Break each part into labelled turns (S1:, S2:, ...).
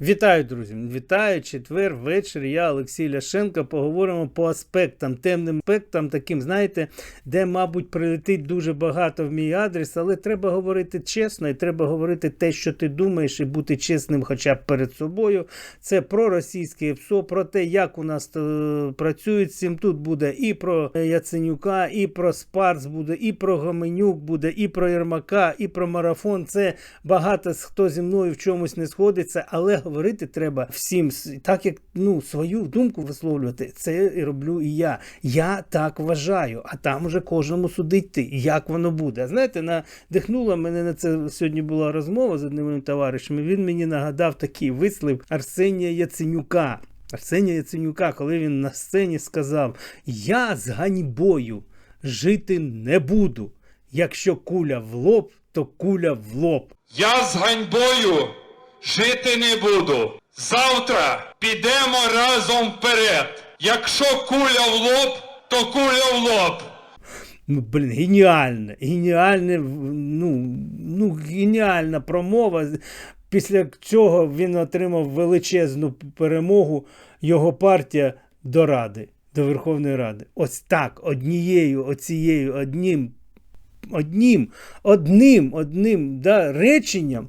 S1: Вітаю, друзі! Вітаю четвер, вечір. Я Олексій Ляшенко. Поговоримо по аспектам, темним аспектам, таким, знаєте, де, мабуть, прилетить дуже багато в мій адрес, але треба говорити чесно і треба говорити те, що ти думаєш, і бути чесним хоча б перед собою. Це про російське ПСО, про те, як у нас е, працюють з. Тут буде і про Яценюка, і про Спарс буде, і про Гоменюк буде, і про Єрмака, і про марафон. Це багато хто зі мною в чомусь не сходиться, але говорити треба всім, так як ну, свою думку висловлювати. Це і роблю і я. Я так вважаю, а там уже кожному судить ти, як воно буде. Знаєте, надихнула мене на це сьогодні була розмова з одним моїм товаришем. Він мені нагадав такий вислів Арсенія Яценюка. Арсенія Яценюка, коли він на сцені сказав: Я з ганьбою жити не буду. Якщо куля в лоб, то куля в лоб.
S2: Я з ганьбою жити не буду. Завтра підемо разом вперед. Якщо куля в лоб, то куля в лоб.
S1: Ну, блін, геніальне, геніальне, ну, ну, геніальна промова. Після чого він отримав величезну перемогу його партія до Ради, до Верховної Ради. Ось так, однією, оцією, одним, одним, одним, одним да, реченням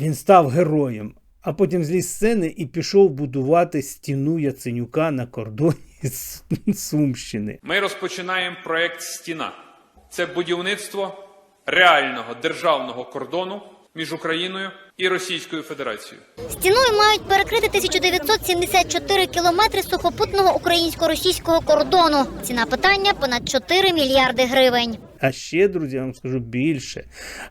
S1: він став героєм. А потім зліз сцени і пішов будувати стіну Яценюка на кордоні з Сумщини.
S3: Ми розпочинаємо проект Стіна. Це будівництво реального державного кордону між Україною і Російською Федерацією.
S4: Стіною мають перекрити 1974 кілометри сухопутного українсько-російського кордону. Ціна питання понад 4 мільярди гривень.
S1: А ще, друзі, я вам скажу більше.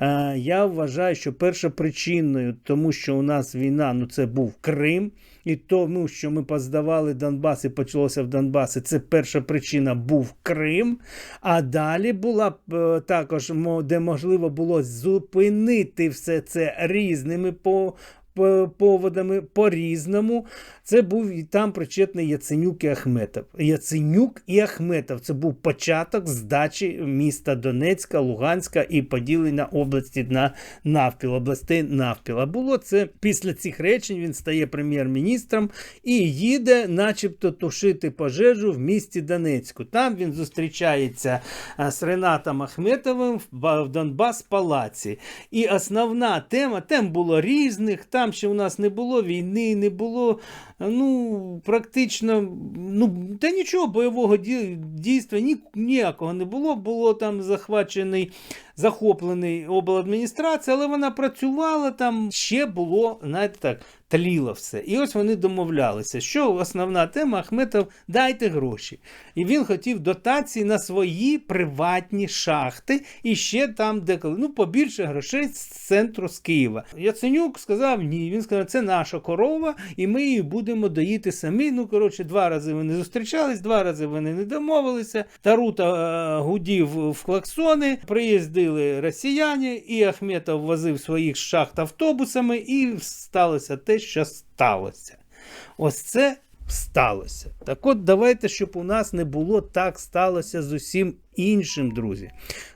S1: Е, Я вважаю, що першопричиною, тому що у нас війна, ну це був Крим, і тому, що ми поздавали Донбас і почалося в Донбасі, це перша причина був Крим. А далі була е, також, де можливо було зупинити все це різними по. По- Поводами по-різному. Це був і там причетний Яценюк і Ахметов. Яценюк і Ахметов це був початок здачі міста Донецька, Луганська і поділення області на навпіл, областей навпіл. А було це після цих речень він стає прем'єр-міністром і їде, начебто, тушити пожежу в місті Донецьку. Там він зустрічається з Ренатом Ахметовим в в Донбас палаці. І основна тема, тем було різних, там ще у нас не було війни, не було ну, практично, ну, та нічого бойового ді- дійства ні, ніякого не було. Було там захвачений, захоплений обладміністрація, але вона працювала там, ще було, знаєте так, тліло все. І ось вони домовлялися, що основна тема Ахметов дайте гроші. І він хотів дотації на свої приватні шахти і ще там деколи. Ну, побільше грошей з центру з Києва. Яценюк сказав ні. Він сказав, це наша корова, і ми її будемо доїти самі. Ну, коротше, два рази вони зустрічались, два рази вони не домовилися. Тарута е, гудів в клаксони, приїздили росіяни, і Ахметов возив своїх шахт автобусами, і сталося те, що сталося. Ось це сталося. Так от давайте, щоб у нас не було так сталося з усім іншим, друзі.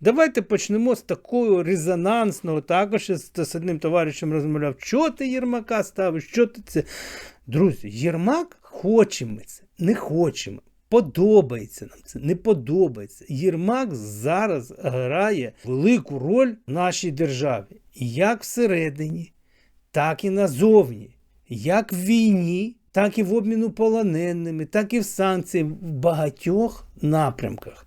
S1: Давайте почнемо з такого резонансного. Також з одним товаришем розмовляв, що ти Єрмака ставиш, що ти це. Друзі, Єрмак хочемо це, не хочемо. Подобається нам це, не подобається. Єрмак зараз грає велику роль в нашій державі. Як всередині, так і назовні. Як в війні, так і в обміну полоненими, так і в санкціях в багатьох напрямках.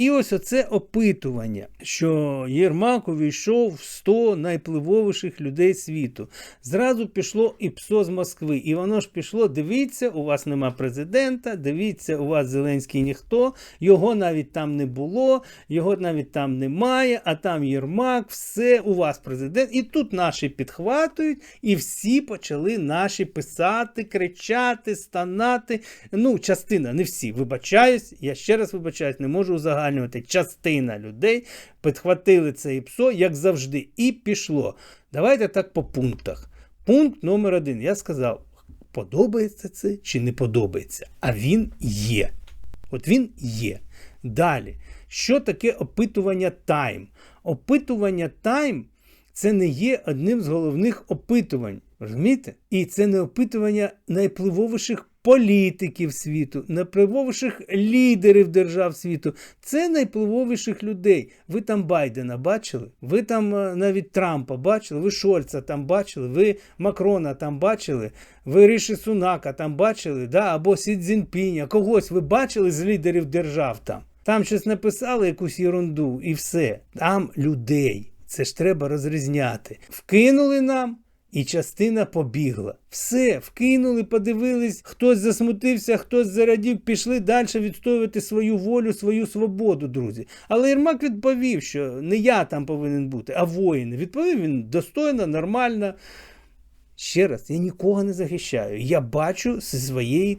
S1: І ось оце опитування, що Єрмак увійшов в 100 найпливовіших людей світу. Зразу пішло і ПСО з Москви. І воно ж пішло: дивіться, у вас нема президента, дивіться, у вас Зеленський ніхто, його навіть там не було, його навіть там немає, а там Єрмак, все, у вас президент. І тут наші підхватують, і всі почали наші писати, кричати, станати. Ну, частина, не всі. Вибачаюсь, я ще раз вибачаюсь, не можу узагальнювати. Частина людей підхватили це ІПСО, як завжди, і пішло. Давайте так по пунктах. Пункт номер один. Я сказав, подобається це чи не подобається. А він є. От він є. Далі. Що таке опитування Time? Опитування Time це не є одним з головних опитувань. Розумієте? І це не опитування найвпливовіших політиків світу, найвпливовіших лідерів держав світу. Це найвпливовіших людей. Ви там Байдена бачили? Ви там е, навіть Трампа бачили, ви Шольца там бачили, ви Макрона там бачили, ви Ріші Сунака там бачили, да? або Сі Цзіньпіня, когось ви бачили з лідерів держав там. Там щось написали якусь ерунду і все. Там людей. Це ж треба розрізняти. Вкинули нам. І частина побігла. Все, вкинули, подивились, хтось засмутився, хтось зарадів, пішли далі відстоювати свою волю, свою свободу, друзі. Але Єрмак відповів, що не я там повинен бути, а воїни. Відповів він достойно, нормально. Ще раз, я нікого не захищаю. Я бачу зі своєї,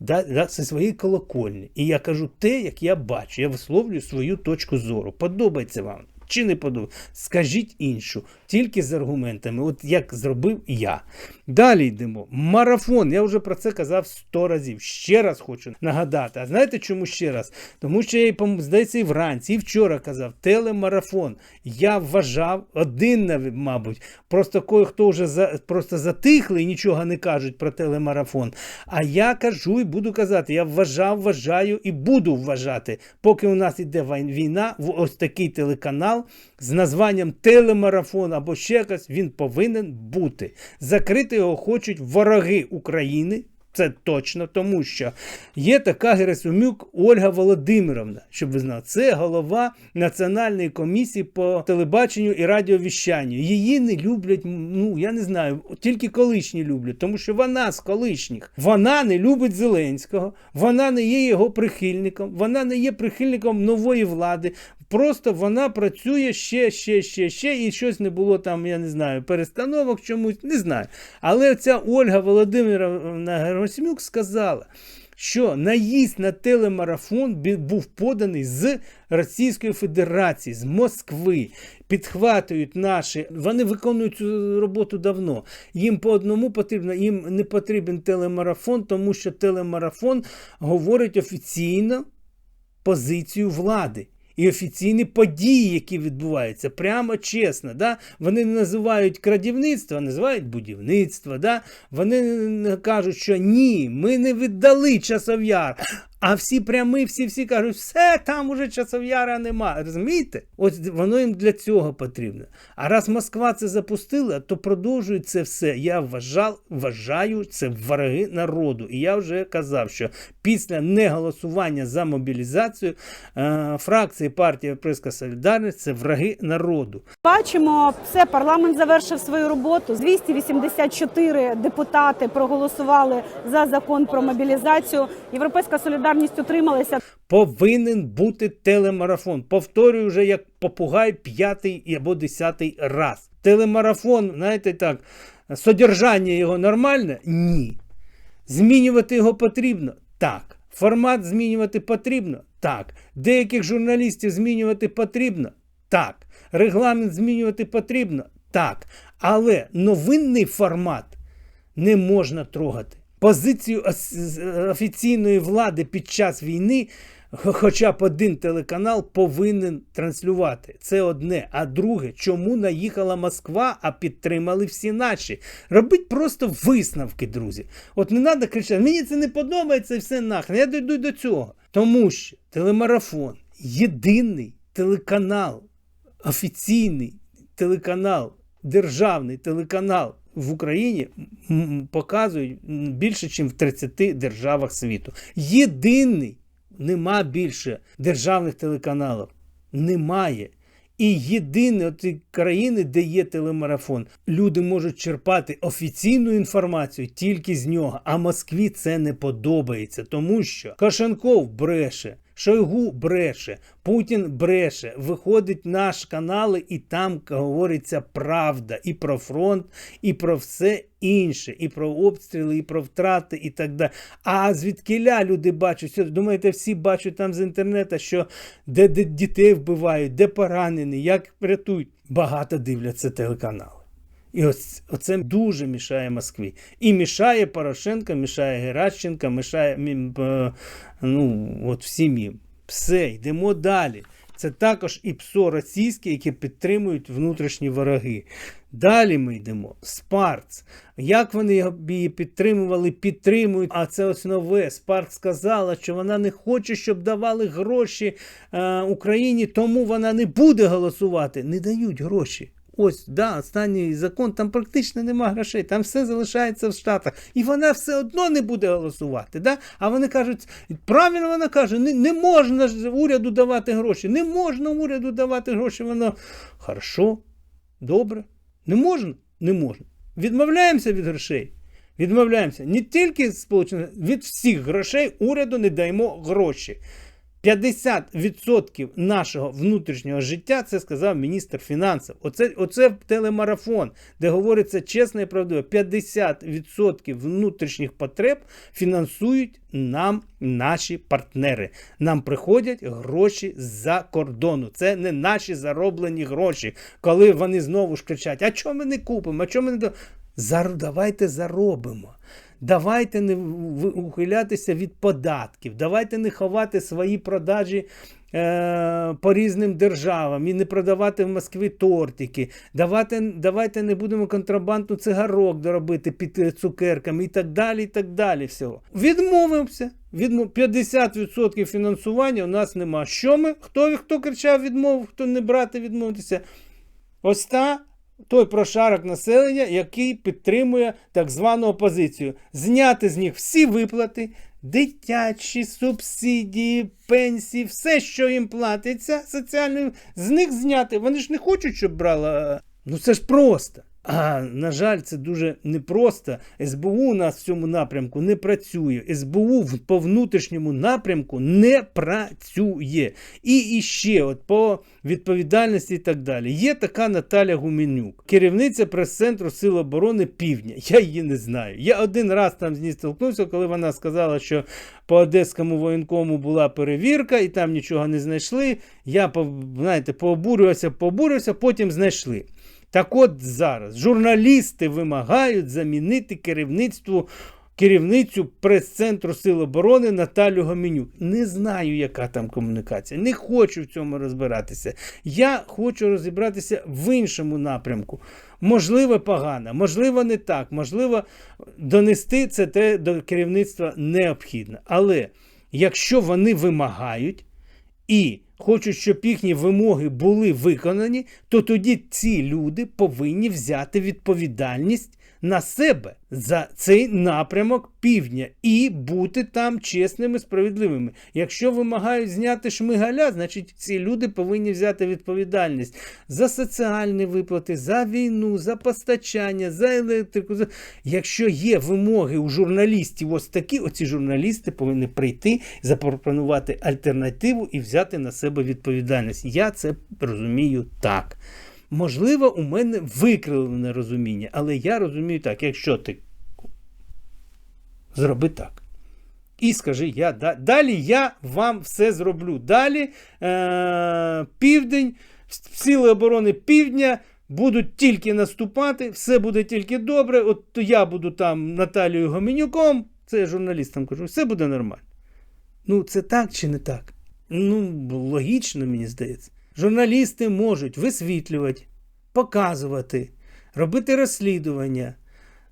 S1: да, да, зі своєї колокольні. І я кажу те, як я бачу. Я висловлюю свою точку зору. Подобається вам чи не подобається? Скажіть іншу, тільки з аргументами, от як зробив я. Далі йдемо. Марафон. Я вже про це казав сто разів. Ще раз хочу нагадати. А знаєте чому ще раз? Тому що я, здається, і вранці, і вчора казав, телемарафон. Я вважав, один, мабуть, просто кое-хто вже за, просто затихли і нічого не кажуть про телемарафон. А я кажу і буду казати, я вважав, вважаю і буду вважати, поки у нас іде війна, в ось такий телеканал з названням телемарафон або ще якось, він повинен бути. Закрити його хочуть вороги України. Це точно, тому що є така Герасимюк Ольга Володимировна, щоб ви знали, це голова Національної комісії по телебаченню і радіовіщанню. Її не люблять, ну я не знаю, тільки колишні люблять, тому що вона з колишніх. Вона не любить Зеленського, вона не є його прихильником, вона не є прихильником нової влади. Просто вона працює ще, ще, ще, ще, і щось не було там, я не знаю, перестановок чомусь, не знаю. Але ця Ольга Володимировна Герасимюк сказала, що наїзд на телемарафон був поданий з Російської Федерації, з Москви. Підхватують наші, вони виконують цю роботу давно. Їм по одному потрібно, їм не потрібен телемарафон, тому що телемарафон говорить офіційно позицію влади. І офіційні події, які відбуваються, прямо чесно. Да? Вони не називають крадівництво, а називають будівництво. Да? Вони кажуть, що ні, ми не віддали часов'яр. А всі прямі, всі всі кажуть, все, там уже часов'яра нема. Розумієте? Ось воно їм для цього потрібно. А раз Москва це запустила, то продовжують це все. Я вважав, вважаю, це вороги народу. І я вже казав, що після неголосування за мобілізацію е, фракції партії Європейська Солідарність це враги народу.
S5: Бачимо, все парламент завершив свою роботу. 284 депутати проголосували за закон про мобілізацію. Європейська солідарність утрималася.
S1: Повинен бути телемарафон. Повторюю вже як попугай п'ятий або десятий раз. Телемарафон, знаєте так, содержання його нормальне? Ні. Змінювати його потрібно? Так. Формат змінювати потрібно? Так. Деяких журналістів змінювати потрібно? Так. Регламент змінювати потрібно? Так. Але новинний формат не можна трогати. Позицію офіційної влади під час війни хоча б один телеканал повинен транслювати. Це одне. А друге, чому наїхала Москва, а підтримали всі наші? Робіть просто висновки, друзі. От не треба кричати, мені це не подобається все нахрен. Я дійду до цього. Тому що телемарафон єдиний телеканал, офіційний телеканал, державний телеканал в Україні показують більше, ніж в 30 державах світу. Єдиний нема більше державних телеканалів. Немає. І єдине от країни, де є телемарафон, люди можуть черпати офіційну інформацію тільки з нього. А Москві це не подобається, тому що Кошенков бреше, Шойгу бреше, Путін бреше. Виходить наш канали, і там говориться правда і про фронт, і про все інше, і про обстріли, і про втрати, і так далі. А звідкиля люди бачать, думаєте, всі бачать там з інтернету, що де, де дітей вбивають, де поранені, як рятують. Багато дивляться телеканали. І ось оце дуже мішає Москві. І мішає Порошенко, мішає Геращенко, мішає е, ну, от всім їм. Все, йдемо далі. Це також і ПСО російське, яке підтримують внутрішні вороги. Далі ми йдемо. Спарц. Як вони її підтримували, підтримують. А це ось нове. Спарц сказала, що вона не хоче, щоб давали гроші е, Україні, тому вона не буде голосувати. Не дають гроші. Ось, да, останній закон, там практично нема грошей, там все залишається в Штатах. І вона все одно не буде голосувати. Да? А вони кажуть, правильно вона каже, не, не можна ж уряду давати гроші. Не можна уряду давати гроші. Воно хорошо, добре. Не можна? Не можна. Відмовляємося від грошей. Відмовляємося. Не тільки сполучених, від всіх грошей уряду не даємо гроші. 50% нашого внутрішнього життя, це сказав міністр фінансів. Оце, оце телемарафон, де говориться чесно і правдиво. 50% внутрішніх потреб фінансують нам наші партнери. Нам приходять гроші з-за кордону. Це не наші зароблені гроші. Коли вони знову ж кричать: а чого ми не купимо? А чого ми не. Зар... Давайте заробимо. Давайте не ухилятися від податків, давайте не ховати свої продажі е, по різним державам і не продавати в Москві тортики. Давайте, давайте не будемо контрабандну цигарок доробити під е, цукерками і так далі. і так далі. Всього. Відмовимося. Відмов... 50% фінансування у нас нема. Що ми? Хто, хто кричав відмов, хто не брати, відмовитися? Ось та той прошарок населення, який підтримує так звану опозицію. Зняти з них всі виплати, дитячі субсидії, пенсії, все, що їм платиться, соціальним, з них зняти. Вони ж не хочуть, щоб брала. Ну це ж просто. А на жаль, це дуже непросто. СБУ у нас в цьому напрямку не працює. СБУ по внутрішньому напрямку не працює. І іще, от по відповідальності і так далі. Є така Наталя Гуменюк, керівниця прес-центру Сил оборони Півдня. Я її не знаю. Я один раз там з ній столкнувся, коли вона сказала, що по одеському воєнкому була перевірка, і там нічого не знайшли. Я знаєте, пообурювався, пообурювався, потім знайшли. Так от зараз журналісти вимагають замінити керівництво. Керівницю прес-центру Сил оборони Наталю Гоменюк. Не знаю, яка там комунікація. Не хочу в цьому розбиратися. Я хочу розібратися в іншому напрямку. Можливо, погано, можливо, не так. Можливо, донести це те до керівництва необхідно. Але якщо вони вимагають і хочуть, щоб їхні вимоги були виконані, то тоді ці люди повинні взяти відповідальність на себе за цей напрямок півдня і бути там чесними, справедливими. Якщо вимагають зняти шмигаля, значить ці люди повинні взяти відповідальність за соціальні виплати, за війну, за постачання, за електрику. За... Якщо є вимоги у журналістів, ось такі, оці журналісти повинні прийти, запропонувати альтернативу і взяти на себе відповідальність. Я це розумію так. Можливо, у мене викривлене розуміння, але я розумію так, якщо ти зроби так. І скажи, я да- далі я вам все зроблю. Далі е- південь, сили оборони півдня будуть тільки наступати, все буде тільки добре. От я буду там Наталією Гоменюком, це я журналістам кажу, все буде нормально. Ну, це так чи не так? Ну, логічно, мені здається. Журналісти можуть висвітлювати, показувати, робити розслідування,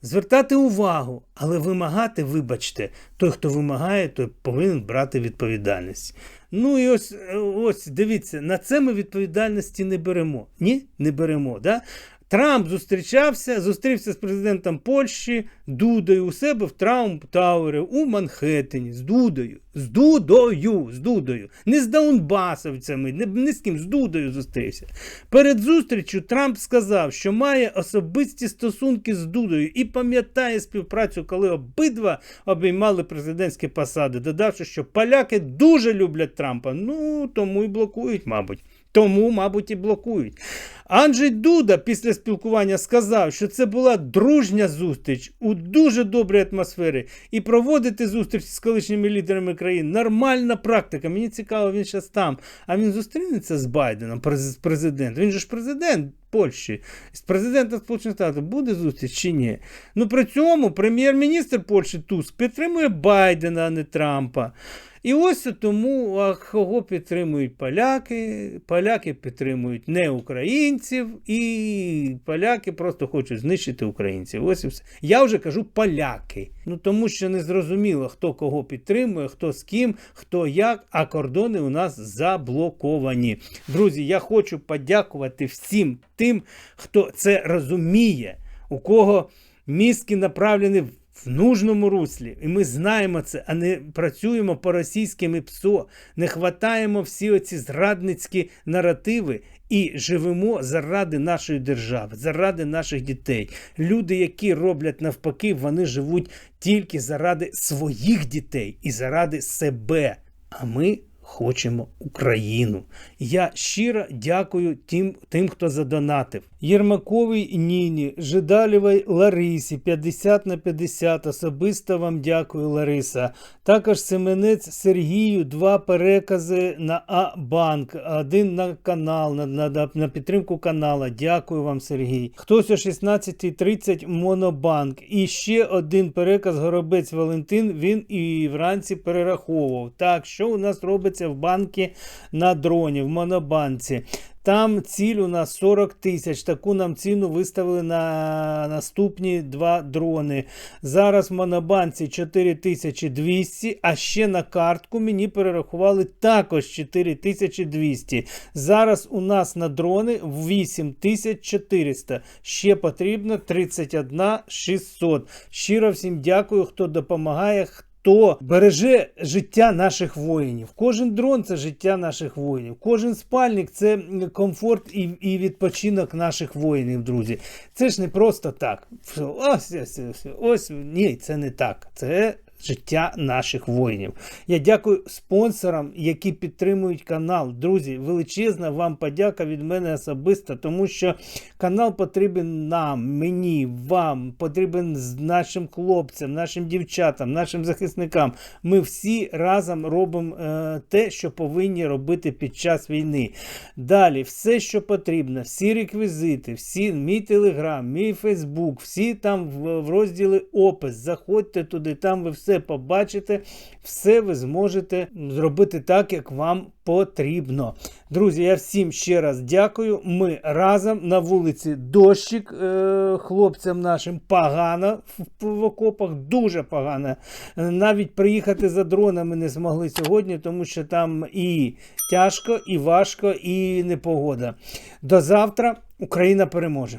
S1: звертати увагу, але вимагати, вибачте, той, хто вимагає, той повинен брати відповідальність. Ну і ось, е, ось дивіться, на це ми відповідальності не беремо. Ні, не беремо. Да? Трамп зустрічався, зустрівся з президентом Польщі Дудою у себе в Траумп Тауері у Манхеттені з Дудою. З Дудою, з Дудою. Не з Донбасовцями, не, не з ким, з Дудою зустрівся. Перед зустрічю Трамп сказав, що має особисті стосунки з Дудою і пам'ятає співпрацю, коли обидва обіймали президентські посади, додавши, що поляки дуже люблять Трампа. Ну, тому і блокують, мабуть. Тому, мабуть, і блокують. Анджей Дуда після спілкування сказав, що це була дружня зустріч у дуже добрій атмосфері. І проводити зустріч з колишніми лідерами країн нормальна практика. Мені цікаво, він зараз там. А він зустрінеться з Байденом, през- президентом. Він же ж президент Польщі. З президентом Сполучених Штатів буде зустріч чи ні? Ну при цьому прем'єр-міністр Польщі Туск підтримує Байдена, а не Трампа. І ось тому кого підтримують поляки. Поляки підтримують не українців, і поляки просто хочуть знищити українців. Ось і все. Я вже кажу поляки. Ну тому що не зрозуміло, хто кого підтримує, хто з ким, хто як, а кордони у нас заблоковані. Друзі, я хочу подякувати всім тим, хто це розуміє, у кого мізки направлені в нужному руслі. І ми знаємо це, а не працюємо по російським ПСО, не хватаємо всі оці зрадницькі наративи і живемо заради нашої держави, заради наших дітей. Люди, які роблять навпаки, вони живуть тільки заради своїх дітей і заради себе. А ми хочемо Україну. Я щиро дякую тим, тим хто задонатив. Єрмаковій Ніні, Жидалєвій Ларисі 50 на 50. Особисто вам дякую, Лариса. Також Семенець Сергію два перекази на А-банк, один на канал, на, на, на підтримку канала. Дякую вам, Сергій. Хтось о 16.30 Монобанк. І ще один переказ Горобець Валентин. Він і вранці перераховував. Так, що у нас робиться в банки на дроні, в Монобанці? Там ціль у нас 40 тисяч. Таку нам ціну виставили на наступні два дрони. Зараз в Монобанці 4200, а ще на картку мені перерахували також 4200. Зараз у нас на дрони 8400. Ще потрібно 31 600. Щиро всім дякую, хто допомагає. Хто береже життя наших воїнів? Кожен дрон це життя наших воїнів. Кожен спальник це комфорт і, і відпочинок наших воїнів, друзі. Це ж не просто так. Ось, ось, ось, ось ні, це не так. Це життя наших воїнів. Я дякую спонсорам, які підтримують канал. Друзі, величезна вам подяка від мене особисто, тому що канал потрібен нам, мені, вам, потрібен нашим хлопцям, нашим дівчатам, нашим захисникам. Ми всі разом робимо е, те, що повинні робити під час війни. Далі, все, що потрібно, всі реквізити, всі, мій телеграм, мій Фейсбук, всі там в, в розділі опис. Заходьте туди, там ви все побачите, все ви зможете зробити так, як вам потрібно. Друзі, я всім ще раз дякую. Ми разом на вулиці дощик е, хлопцям нашим погано в, окопах, дуже погано. Навіть приїхати за дронами не змогли сьогодні, тому що там і тяжко, і важко, і непогода. До завтра Україна переможе.